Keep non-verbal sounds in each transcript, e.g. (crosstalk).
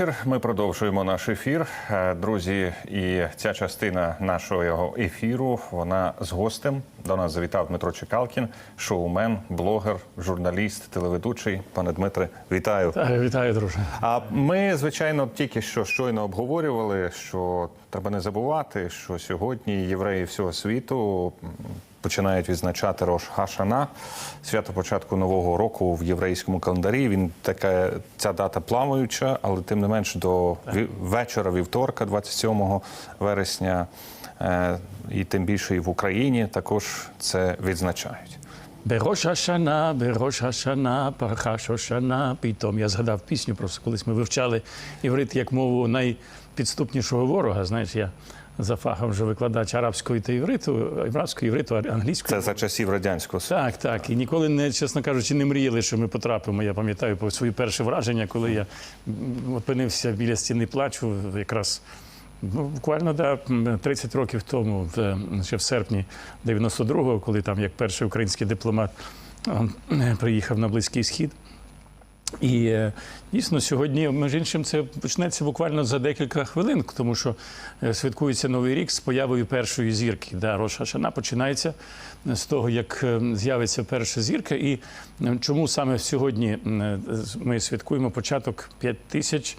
вечір. Ми продовжуємо наш ефір. Е, Друзі, і ця частина нашого ефіру вона з гостем. До нас завітав Дмитро Чекалкін, шоумен, блогер, журналіст, телеведучий. Пане Дмитре, вітаю. Вітаю, друже. А ми, звичайно, тільки що щойно обговорювали, що треба не забувати, що сьогодні євреї всього світу починають відзначати Рош Хашана, свято початку нового року в єврейському календарі. Він така ця дата плаваюча, але тим не менш до вечора вівторка, 27 вересня, е, і тим більше і в Україні також це відзначають. Берош Ашана, Берош Ашана, Пархаш Ошана. Пітом я згадав пісню, просто колись ми вивчали іврит як мову найпідступнішого ворога. Знаєш, я за фахом вже викладач арабської та івриту, арабської івриту, англійської. Це за часів радянського. Так, так. І ніколи не, чесно кажучи, не мріяли, що ми потрапимо. Я пам'ятаю по свої перші враження, коли я опинився біля стіни плачу, якраз ну, буквально да, м, 30 років тому, в, ще в серпні 92-го, коли там як перший український дипломат е, приїхав на Близький Схід. І е, дійсно сьогодні, між іншим, це почнеться буквально за декілька хвилин, тому що е, святкується новий рік з появою першої зірки. Да, Рош Хашана починається з того, як е, з'явиться перша зірка. І е, чому саме сьогодні ми святкуємо початок 5000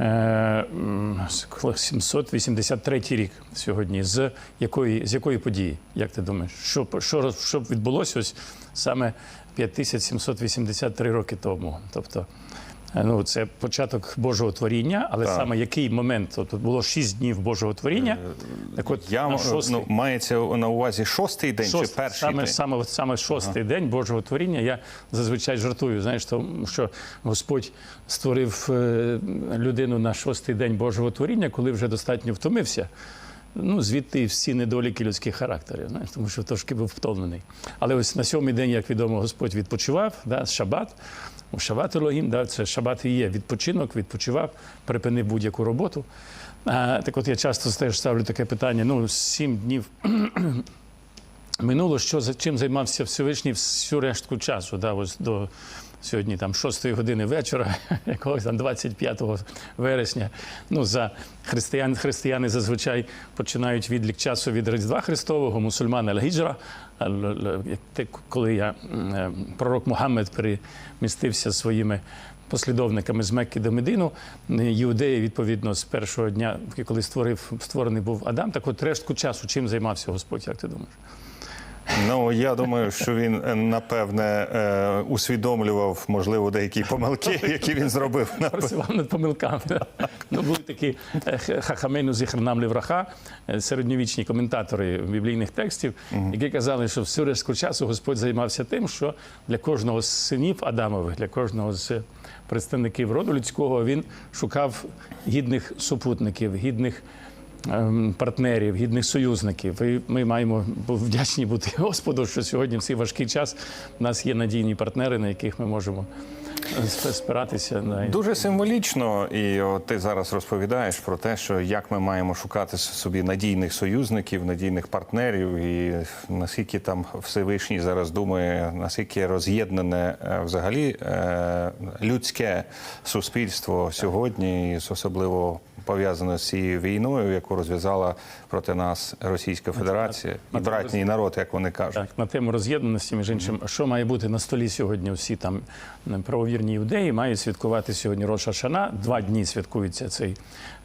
е, м, с- 783 рік сьогодні. З якої, з якої події? Як ти думаєш? Що, що, що відбулося ось саме 5783 роки тому? Тобто, е, ну, це початок Божого творіння, але Так. саме який момент? Тобто було 6 днів Божого творіння. Так от, Я на шостий- ну, мається на увазі шостий день чи перший саме, день? саме, саме шостий день Божого творіння. Я зазвичай жартую, знаєш, тому що Господь створив е, людину на шостий день Божого творіння, коли вже достатньо втомився. Ну, звідти всі недоліки людських характерів, знаєш, тому що трошки був втомлений. Але ось на сьомий день, як відомо, Господь відпочивав, да, шабат. У шабат Елогім, да, це шабат і є відпочинок, відпочивав, припинив будь-яку роботу. А, так от я часто теж ставлю таке питання: ну, сім днів (clears throat) минуло, що за чим займався Всевишній всю рештку часу, да, ось до сьогодні там 6 години вечора, (laughs) якогось там 25 вересня. Ну, за християн, християни зазвичай починають відлік часу від Різдва Христового, мусульмани Аль-Гіджра. Коли я, е, пророк Мухаммед перемістився своїми послідовниками з Мекки до Медину, Іудеї, відповідно, з першого дня, коли створив, створений був Адам, так от рештку часу чим займався Господь, як ти думаєш? Ну я думаю, що він е, напевне е, усвідомлював можливо деякі помилки, які він зробив. (laughs) працював над помилками. Ну, були такі е, х- хахамейну зіхрнам лівраха, е, середньовічні коментатори біблійних текстів, які казали, що всю решту часу Господь займався тим, що для кожного з синів Адамових, для кожного з представників роду людського він шукав гідних супутників, гідних. Ем, Партнерів, гідних союзників, і ми маємо вдячні бути (laughs) Господу, що сьогодні в цей важкий час в нас є надійні партнери, на яких ми можемо е, спиратися на Дуже символічно, і ти зараз розповідаєш про те, що як ми маємо шукати собі надійних союзників, надійних партнерів, і наскільки там Всевишній зараз думає, наскільки роз'єднане е, взагалі е, людське суспільство сьогодні, і особливо пов'язане з цією війною, яку розв'язала проти нас Російська Федерація і братній народ, як вони кажуть. Так, на тему роз'єднаності, між іншим, що має бути на столі сьогодні? Всі там правовірні іудеї мають святкувати сьогодні Роша Шана. Два дні святкується цей.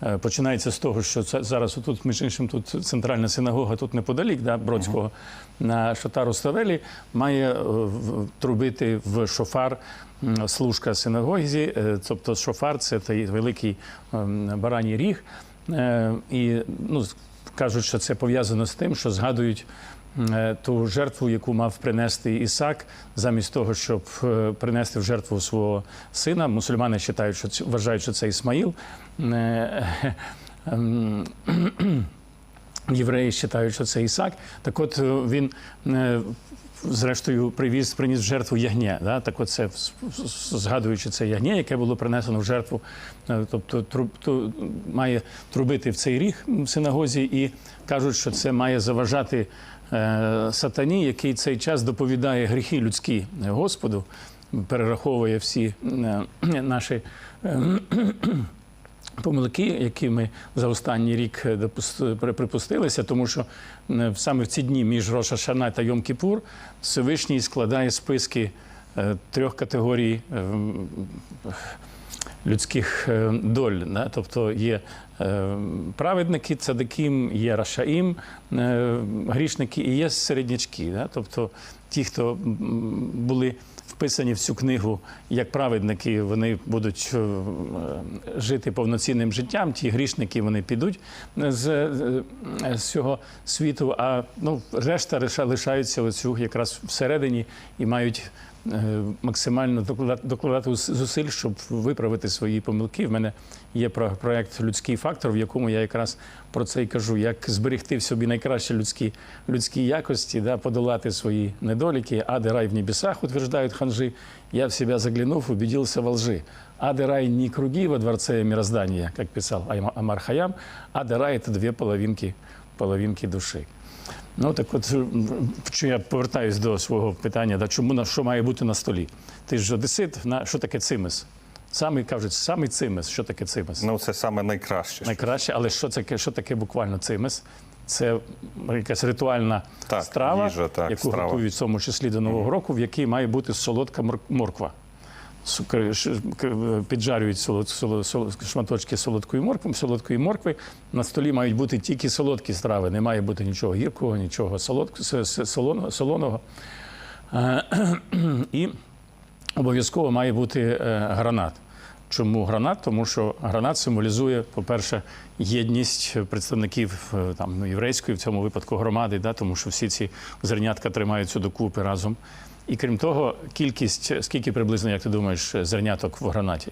Е, Починається з того, що це зараз тут, між іншим, тут центральна синагога, тут неподалік, да, Бродського, на Шатару Ставелі, має е, трубити в шофар. Служка синагозі, е, тобто шофар це той великий ем, бараній ріг. Е, І ну, кажуть, що це пов'язано з тим, що згадують е, ту жертву, яку мав принести Ісак, замість того, щоб принести в жертву свого сина. Мусульмани вважають, що вважають, що це Ісмаїл. Ем, (clears throat) Євреї вважають, що це Ісак. Так от він зрештою привіз, приніс в жертву ягня. Да? Так от це, з- з- згадуючи це ягня, яке було принесено в жертву, е, тобто труб, ту, має трубити в цей ріг в синагозі, і кажуть, що це має заважати е, сатані, який цей час доповідає гріхи людські Господу, перераховує всі е, (clears throat) наші. е, помилки, які ми за останній рік е, припустилися, тому що е, саме в ці дні між Роша Шана та Йом Кіпур Всевишній складає списки е, трьох категорій е, людських е, доль. Тобто є е, праведники, цадиким, є рашаїм, е, грішники і є середнячки. Тобто ті, хто були вписані в цю книгу як праведники, вони будуть е, жити повноцінним життям. Ті грішники вони підуть з, з- з цього світу. А ну, решта лишаються оцю якраз всередині і мають. е, Максимально докладати, докладати ус- зусиль, щоб виправити свої помилки. В мене є про- проект Людський фактор, в якому я якраз про це і кажу: як зберегти в собі найкращі людські, людські якості, да, подолати свої недоліки. Ади рай в небесах, утверждають ханжи. Я в себя заглянув, убедился во лжи. Ады рай не круги во дворце мироздания, как писал Айма- Амар Хаям, ады рай – это две половинки, половинки душі. Ну так от що я повертаюсь до свого питання, да, чому на що має бути на столі? Ти ж одесит, на що таке цимес? Самі кажуть, самий цимес. Що таке цимес? Ну, це саме найкраще. Найкраще, але що таке, що таке буквально цимес? Це якась ритуальна Так, страва, їжа, так, яку страва. готують в тому числі до Нового року, в якій має бути солодка мор- морква. Піджарюють солод, солод, солод, шматочки солодкої моркви, солодкої моркви. На столі мають бути тільки солодкі страви, не має бути нічого гіркого, нічого солоного. Е, (clears throat) І обов'язково має бути е, гранат. Чому гранат? Тому що гранат символізує, по-перше, єдність представників е, там, ну, єврейської, в цьому випадку громади, да, тому що всі ці зернятка тримаються докупи разом. І крім того, кількість, скільки приблизно, як ти думаєш, зерняток в гранаті?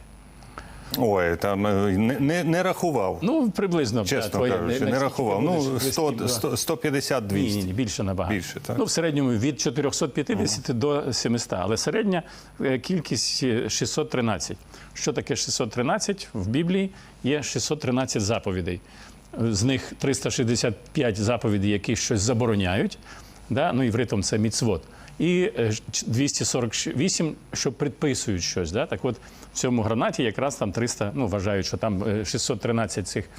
Ой, там е, не, не, не рахував. Ну, приблизно. Чесно да, твоя- кажучи, наскільки не рахував. Ну, 100, 100, 150 Ні, 200 ні, ні, більше набагато. Більше, так? Ну, в середньому від 450 до 700, але середня е, кількість е, 613. Що таке 613? В Біблії є 613 заповідей. З них 365 заповідей, які щось забороняють. Да? Ну, івритом це міцвот. І е, 248, що предписують щось. Да? Так от в цьому гранаті якраз там 300, ну вважають, що там е, 613 цих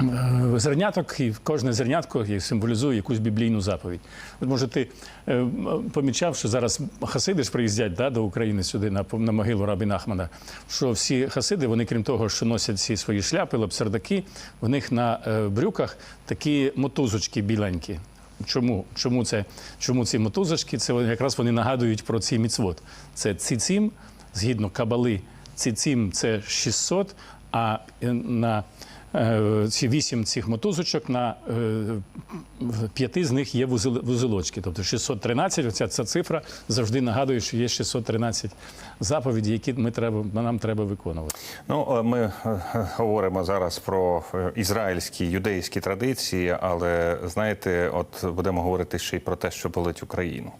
Е, зерняток, і кожне зернятко символізує якусь біблійну заповідь. Може ти е, помічав, що зараз хасиди ж приїздять да, до України сюди на, на могилу Рабіна Ахмада, що всі хасиди, вони крім того, що носять ці свої шляпи, лапсердаки, в них на е, брюках такі мотузочки біленькі. Чому? Чому, це, чому ці мотузочки? Це якраз вони нагадують про ці міцвод. Це цицім, згідно кабали, цицім це 600, а е, на ці вісім цих мотузочок на е, п'яти з них є вузелочки. Тобто 613, оця ця цифра завжди нагадує, що є 613 заповідей, які ми треба, нам треба виконувати. Ну, е, ми е, говоримо зараз про е, ізраїльські юдейські традиції, але знаєте, от будемо говорити ще й про те, що болить Україну,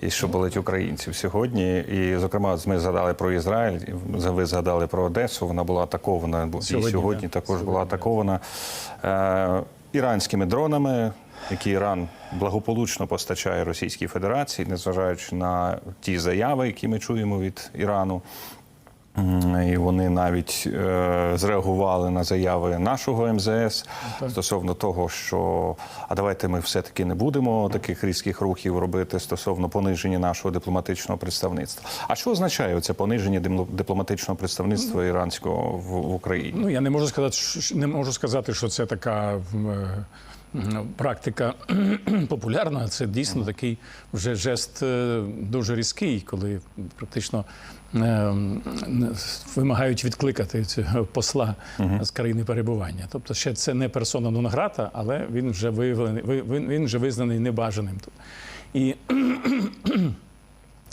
і що болить українців сьогодні. І, зокрема, ми згадали про Ізраїль, ви згадали про Одесу. Вона була атакована Сьогодні, і сьогодні да. також була атакована е, іранськими дронами. Які Іран благополучно постачає Російській Федерації, незважаючи на ті заяви, які ми чуємо від Ірану. І вони навіть е, зреагували на заяви нашого МЗС стосовно того, що а давайте ми все-таки не будемо таких різких рухів робити стосовно пониження нашого дипломатичного представництва. А що означає це пониження дипломатичного представництва іранського в, в Україні? Ну я не можу сказати, що не можу сказати, що це така е, практика (clears throat) популярна. Це дійсно такий вже жест е, дуже різкий, коли практично е, вимагають відкликати цього посла з країни перебування. Тобто, ще це не персона нон грата, але він вже виявлений, ви- він, вже визнаний небажаним тут. І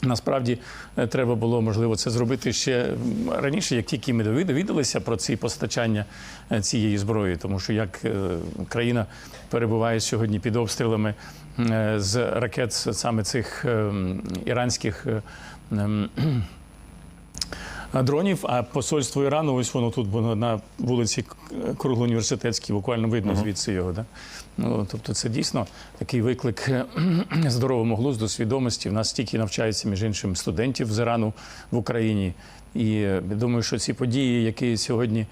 Насправді е, треба було можливо це зробити ще раніше, як тільки ми довід- довідалися про ці постачання е, цієї зброї, тому що як е, країна перебуває сьогодні під обстрілами з ракет саме цих е, іранських. Е, Дронів, а посольство Ірану, ось воно тут воно на вулиці Круглоуніверситетській, буквально видно звідси його. Да? Ну, тобто це дійсно такий виклик е, (clears throat) здоровому глузду, свідомості. У нас стільки навчається, між іншим, студентів з Ірану в Україні. І е, думаю, що ці події, які сьогодні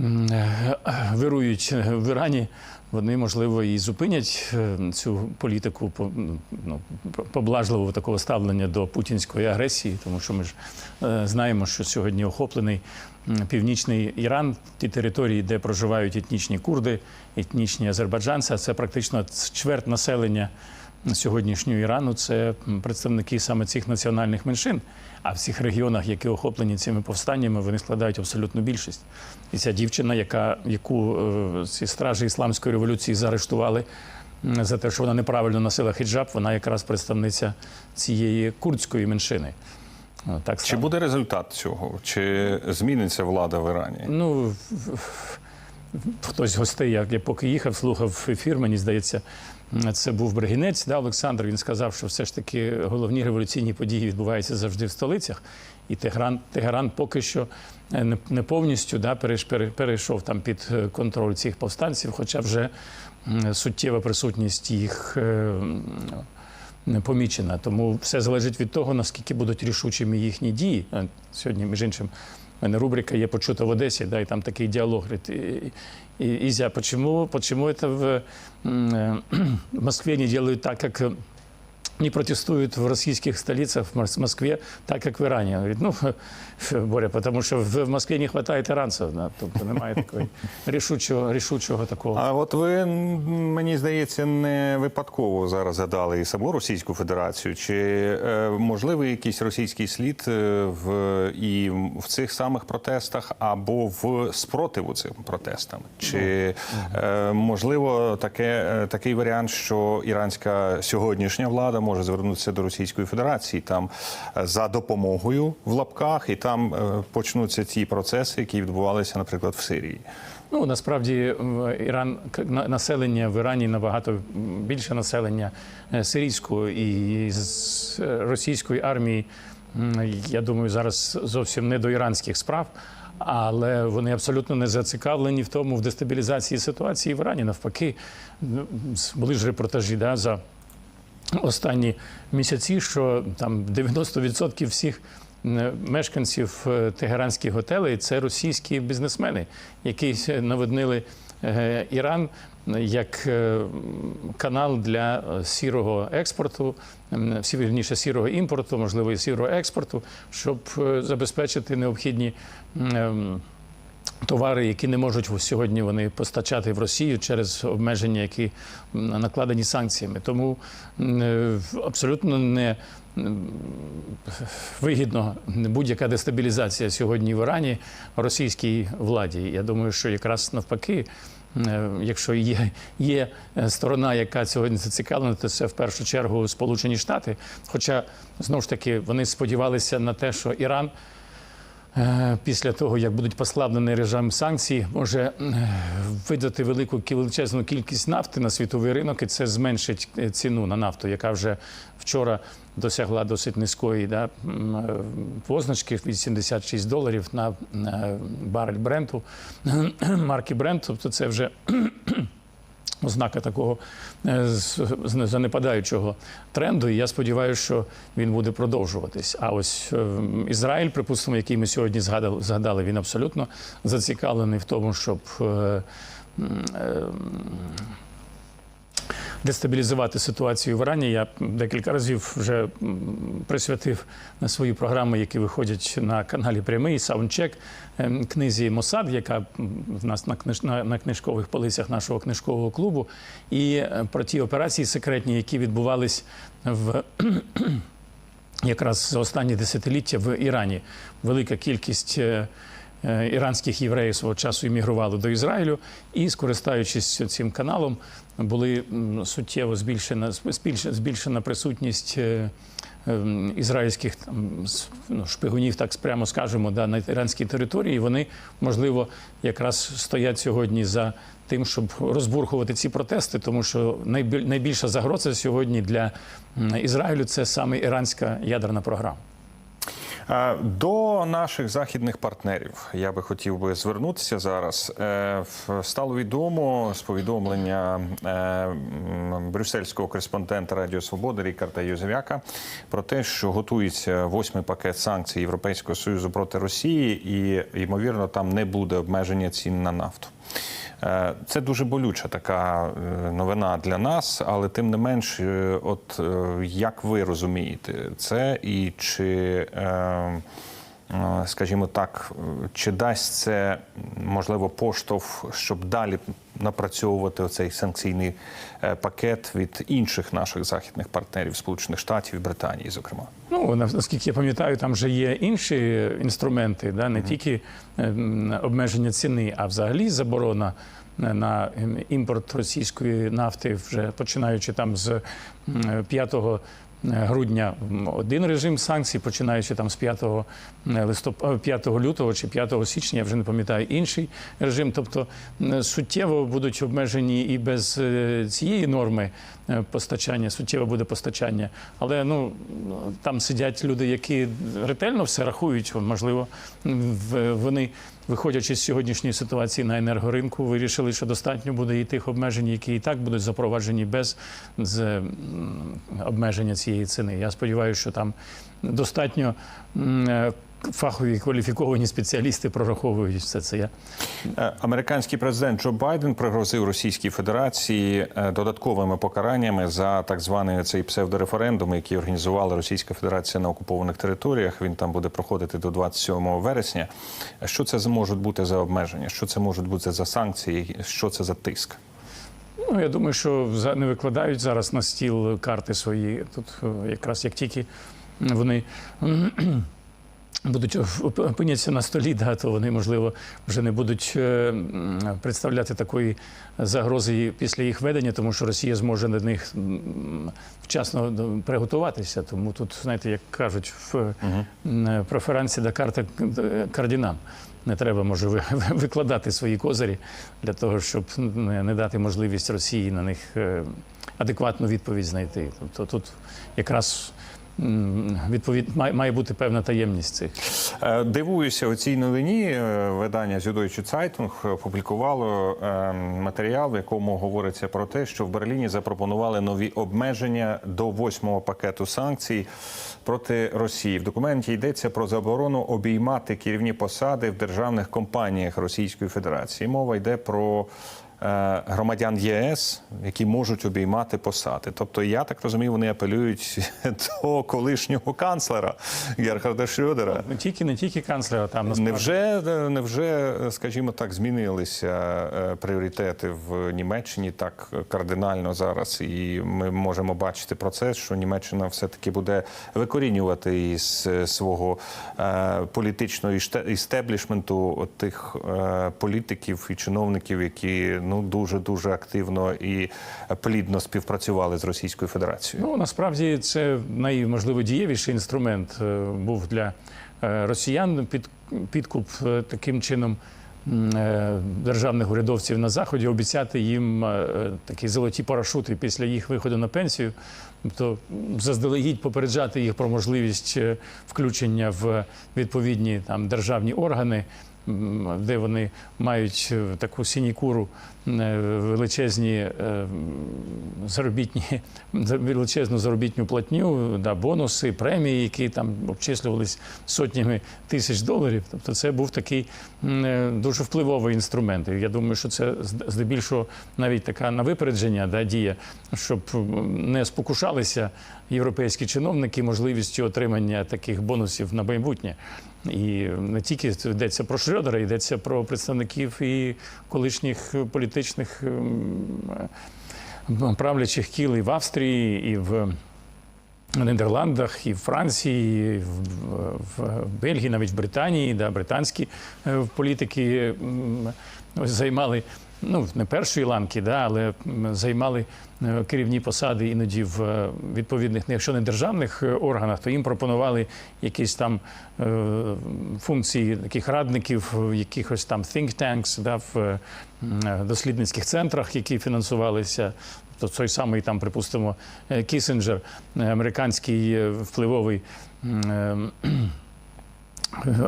е, вирують в Ірані, вони можливо і зупинять е, цю політику по- ну, поблажливого такого ставлення до путінської агресії, тому що ми ж е, знаємо, що сьогодні охоплений північний Іран, ті території, де проживають етнічні курди, етнічні азербайджанці, це практично чверть населення сьогоднішнього Ірану. Це представники саме цих національних меншин. А в цих регіонах, які охоплені цими повстаннями, вони складають абсолютну більшість. І ця дівчина, яка яку е, ці стражі ісламської революції заарештували за те, що вона неправильно носила хіджаб, вона якраз представниця цієї курдської меншини. О, Так Чи буде результат цього? Чи зміниться влада в Ірані? Ну, хтось з гостей, як я поки їхав, слухав ефір, мені здається, це був Бригінець, да, Олександр. Він сказав, що все ж таки головні революційні події відбуваються завжди в столицях. І Тегеран, Тегеран поки що е, не, не повністю да, перейшов там під е, контроль цих повстанців, хоча вже суттєва присутність їх. не помічена. Тому все залежить від того, наскільки будуть рішучими їхні дії. Е, Сьогодні, між іншим, в мене рубрика є почута в Одесі, да, і там такий діалог. Говорить, «І- і- Ізя, почему, почему это в, м, э, (clears throat) в Москве не делают так, как э, не протестуют в российских столицах, в Мос- Москве, так, как в Ирані. Он Говорить, ну, (laughs) Боря, тому що в Москві не вистачає іранців, да, тобто немає такої рішучого, рішучого такого. А от ви мені здається не випадково зараз згадали і саму Російську Федерацію. Чи е, можливий якийсь російський слід е, в і в цих самих протестах або в спротиву цим протестам? Чи е, можливо таке такий варіант, що іранська сьогоднішня влада може звернутися до Російської Федерації там е, за допомогою в лапках, і там е, почнуться ті процеси, які відбувалися, наприклад, в Сирії? Ну насправді Іран населення в Ірані набагато більше населення е, сирійського і з російської армії. Я думаю, зараз зовсім не до іранських справ, але вони абсолютно не зацікавлені в тому в дестабілізації ситуації в Ірані. Навпаки, ну, були ж репортажі да, за останні місяці, що там 90% всіх мешканців е, тегеранських готелей це російські бізнесмени, які наводнили е, Іран як е, канал для сірого експорту, вірніше сірого імпорту, можливо, і сірого експорту, щоб забезпечити необхідні. Товари, які не можуть сьогодні вони постачати в Росію через обмеження, які накладені санкціями. Тому е, абсолютно не вигідно будь-яка дестабілізація сьогодні в Ірані російській владі. Я думаю, що якраз навпаки. е, Якщо є, є е, сторона, яка сьогодні зацікавлена, то це в першу чергу Сполучені Штати. Хоча знову ж таки вони сподівалися на те, що Іран після того, як будуть послаблені режим санкцій, може е, видати велику величезну кількість нафти на світовий ринок, і це зменшить е, ціну на нафту, яка вже вчора досягла досить низької да, е, позначки 86 доларів на е, барель бренту, (clears throat) марки Брент. Тобто це вже ознака такого е, занепадаючого тренду. І я сподіваюся, що він буде продовжуватись. А ось е, Ізраїль, припустимо, який ми сьогодні згадали, згадали, він абсолютно зацікавлений в тому, щоб. Е, е, Дестабілізувати ситуацію в Ірані. Я декілька разів вже присвятив на свої програми, які виходять на каналі Прямий Саундчек ем, книзі Мосад, яка в нас на, книж... на, книжкових полицях нашого книжкового клубу, і е, про ті операції секретні, які відбувались в (clears throat) якраз за останні десятиліття в Ірані. Велика кількість. Е, Іранських євреїв свого часу іммігрували до Ізраїлю і, скористаючись цим каналом, були суттєво збільшена збільшена, присутність е, ем, ізраїльських там, ну, шпигунів, так прямо скажемо, да, на іранській території. Вони, можливо, якраз стоять сьогодні за тим, щоб розбурхувати ці протести, тому що найбіль- найбільша загроза сьогодні для Ізраїлю це саме іранська ядерна програма. Е, До наших західних партнерів я би хотів би звернутися зараз. Е, Стало відомо з повідомлення е, брюссельського кореспондента Радіо Свобода Рікарда Юзевяка про те, що готується восьмий пакет санкцій Європейського союзу проти Росії, і ймовірно там не буде обмеження цін на нафту. Е, Це дуже болюча така е, новина для нас, але тим не менш, е, от як ви розумієте це, і чи, скажімо так, чи дасть це можливо поштовх, щоб далі напрацьовувати оцей санкційний е, пакет від інших наших західних партнерів, Сполучених Штатів і Британії, зокрема? Ну на- наскільки я пам'ятаю, там вже є інші інструменти, да, не тільки ем, обмеження ціни, а взагалі заборона на- на імпорт російської нафти, вже починаючи там з 5 грудня м, один режим санкцій, починаючи там з 5 листоп... 5 лютого чи 5 січня, я вже не пам'ятаю інший режим. Тобто суттєво будуть обмежені і без е, цієї норми е, постачання, суттєво буде постачання. Але ну там сидять люди, які ретельно все рахують. Можливо, вони, виходячи з сьогоднішньої ситуації на енергоринку, вирішили, що достатньо буде і тих обмежень, які і так будуть запроваджені без з, обмеження цієї ціни. Я сподіваюся, що там достатньо е, фахові кваліфіковані спеціалісти прораховують все це. Я Е, Американський президент Джо Байден пригрозив Російській Федерації е, додатковими покараннями за так званий цей псевдореферендум, який організувала Російська Федерація на окупованих територіях. Він там буде проходити до 27 вересня. Що це можуть бути за обмеження? Що це можуть бути за санкції? Що це за тиск? Ну, я думаю, що не викладають зараз на стіл карти свої. Тут е, якраз як тільки вони будуть оп- опиняться на столі, да, то вони, можливо, вже не будуть е, представляти такої загрози після їх ведення, тому що Росія зможе на них вчасно приготуватися. Тому тут, знаєте, як кажуть, в м, преферансі да карта кардінам. Не треба може ви- ви- викладати свої козирі для того, щоб не дати можливість Росії на них е, адекватну відповідь знайти. Тобто тут якраз відповідь має, бути певна таємність цих. Е, Дивуюся у цій новині. е, Видання Süddeutsche Zeitung опублікувало е, матеріал, в якому говориться про те, що в Берліні запропонували нові обмеження до восьмого пакету санкцій проти Росії. В документі йдеться про заборону обіймати керівні посади в державних компаніях Російської Федерації. Мова йде про громадян ЄС, які можуть обіймати посади. Тобто, я так розумію, вони апелюють (laughs) до колишнього канцлера Герхарда Шрёдера. Не тільки не тільки канцлера, там насправді. Невже, невже, скажімо так, змінилися е, пріоритети в Німеччині так кардинально зараз, і ми можемо бачити процес, що Німеччина все-таки буде викорінювати із е, свого е, політичного істеблішменту тих е, політиків і чиновників, які ну дуже дуже активно і плідно співпрацювали з Російською Федерацією. Ну насправді це найможливо дієвіший інструмент е, був для е, росіян під підкуп е, таким чином. Державних урядовців на заході обіцяти їм такі золоті парашути після їх виходу на пенсію, тобто заздалегідь попереджати їх про можливість включення в відповідні там державні органи, де вони мають е, таку синікуру, е, величезні е, заробітні (laughs) величезну заробітню платню, да, бонуси, премії, які там обчислювались сотнями тисяч доларів. Тобто, це був такий дуже впливовий інструмент. Я думаю, що це здебільшого навіть така на випередження да, дія, щоб не спокушалися європейські чиновники можливістю отримання таких бонусів на майбутнє. І не тільки йдеться про Шрёдера, йдеться про представників і колишніх політичних ем, правлячих кіл і в Австрії, і в Нідерландах, і в Франції, і в, в Бельгії, навіть в Британії, да, британські е, політики займали. Ну, не першої ланки, да, але займали е, керівні посади іноді в е, відповідних, якщо не державних е, органах, то їм пропонували якісь там функції таких радників, якихось там think tanks, да, в дослідницьких центрах, які фінансувалися. То той самий там, припустимо, Кісінджер, е, американський впливовий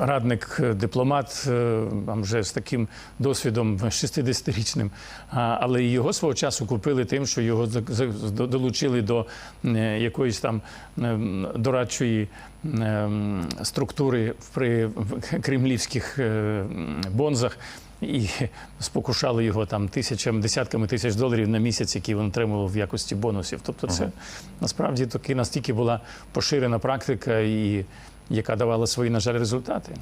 радник, е, дипломат, е, там вже з таким досвідом 60-річним. Але його свого часу купили тим, що його долучили до е, якоїсь там дорадчої структури при кремлівських бонзах. І спокушали його там тисячами, десятками тисяч доларів на місяць, які він отримував в якості бонусів. Тобто, це насправді таки настільки була поширена практика, і яка давала свої, на жаль, результати.